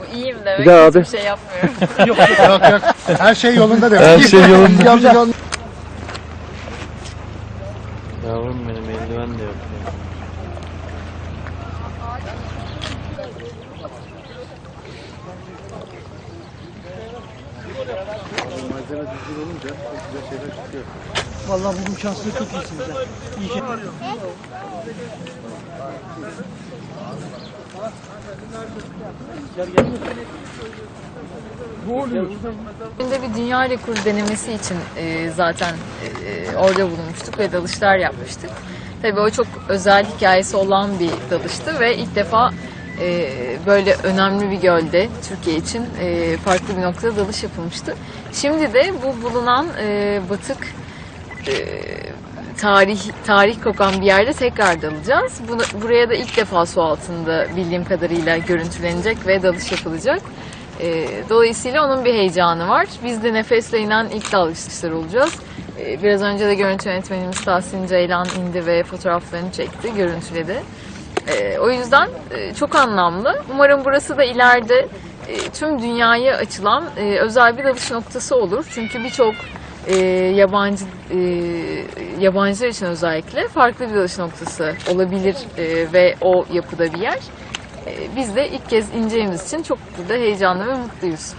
Bu iyiyim demek. Bir daha Hiçbir abi. şey yapmıyorum. yok yok. Her şey yolunda demek. Her şey yolunda. Yolunda. Yavrum benim eldiven de yok. Ya. Vallahi bugün şanslı çok iyisiniz. İyi ki. Şimdi bir dünya rekoru denemesi için e, zaten e, orada bulunmuştuk ve dalışlar yapmıştık. Tabii o çok özel hikayesi olan bir dalıştı ve ilk defa e, böyle önemli bir gölde Türkiye için e, farklı bir noktada dalış yapılmıştı. Şimdi de bu bulunan e, batık e, tarih tarih kokan bir yerde tekrar dalacağız. Bunu, buraya da ilk defa su altında bildiğim kadarıyla görüntülenecek ve dalış yapılacak. E, dolayısıyla onun bir heyecanı var. Biz de nefesle inen ilk dalışçılar olacağız. E, biraz önce de görüntü yönetmenimiz Tahsin Ceylan indi ve fotoğraflarını çekti, görüntüledi. E, o yüzden e, çok anlamlı. Umarım burası da ileride e, tüm dünyaya açılan e, özel bir dalış noktası olur. Çünkü birçok e, yabancı e, yabancılar için özellikle farklı bir dalış noktası olabilir e, ve o yapıda bir yer. E, biz de ilk kez ineceğimiz için çok burada heyecanlı ve mutluyuz.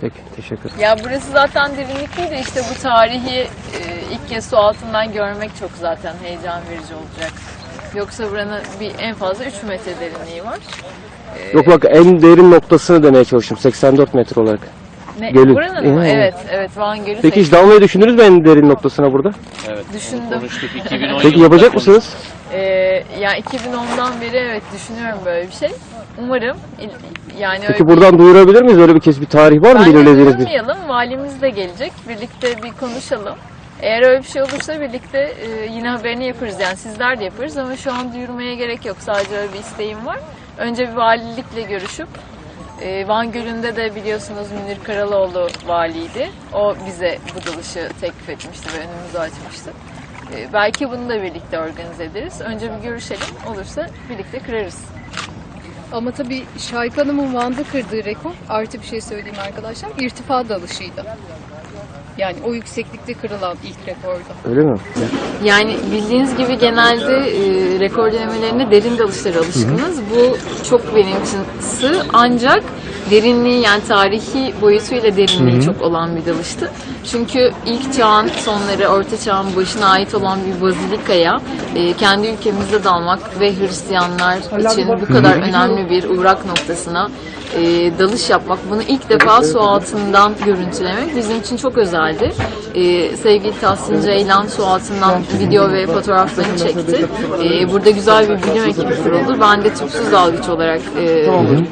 Peki teşekkür ederim. Ya burası zaten derinlik değil de işte bu tarihi e, ilk kez su altından görmek çok zaten heyecan verici olacak. Yoksa buranın bir en fazla 3 metre derinliği var. E, Yok bak en derin noktasını demeye çalıştım 84 metre olarak. ne, gölü. Buranın mı? Ee, Evet, evet Van Gölü Peki hiç dalmayı düşündünüz mü en derin noktasına burada? düşündüm. Konuştuk 2010 Peki yapacak mısınız? Ee, ya 2010'dan beri evet düşünüyorum böyle bir şey. Umarım il- yani öyle Peki buradan duyurabilir miyiz? Öyle bir kez bir tarih var mı Bence belirlediğiniz bir? duyurmayalım. Valimiz de gelecek. Birlikte bir konuşalım. Eğer öyle bir şey olursa birlikte e, yine haberini yaparız. Yani sizler de yaparız ama şu an duyurmaya gerek yok. Sadece öyle bir isteğim var. Önce bir valilikle görüşüp e, Van Gölü'nde de biliyorsunuz Münir Karaloğlu valiydi. O bize bu dalışı teklif etmişti ve önümüzü açmıştı. E, belki bunu da birlikte organize ederiz. Önce bir görüşelim. Olursa birlikte kırarız. Ama tabii Şahik Hanım'ın Van'da kırdığı rekor, artı bir şey söyleyeyim arkadaşlar, irtifa dalışıydı. Yani o yükseklikte kırılan ilk rekordu. Öyle mi? Yani bildiğiniz gibi genelde e, rekor denemelerine derin dalışlara alışkınız. Bu çok benim için sığ ancak derinliği yani tarihi boyutuyla derinliği çok olan bir dalıştı. Çünkü ilk çağın sonları, orta çağın başına ait olan bir bazilikaya e, kendi ülkemizde dalmak ve Hristiyanlar için bu kadar önemli bir uğrak noktasına e, dalış yapmak, bunu ilk defa su altından görüntülemek bizim için çok özeldi. E, sevgili Tahsin Ceylan su altından video ve fotoğraflarını çekti. E, burada güzel bir bilim ekibi kuruldu. Ben de tüpsüz dalgıç olarak e,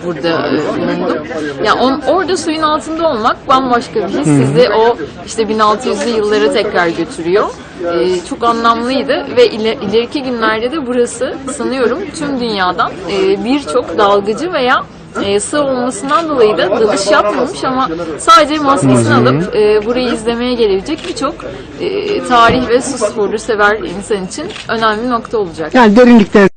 burada e, bulundum. Ya on, orada suyun altında olmak bambaşka bir his. Sizi o işte 1600'lü yıllara tekrar götürüyor. E, çok anlamlıydı ve iler- ileriki günlerde de burası sanıyorum tüm dünyadan e, birçok dalgıcı veya e, sığ olmasından dolayı da dalış yapmamış ama sadece maskesini alıp e, burayı izlemeye gelebilecek birçok e, tarih ve su sporu sever insan için önemli nokta olacak. Yani derinlikte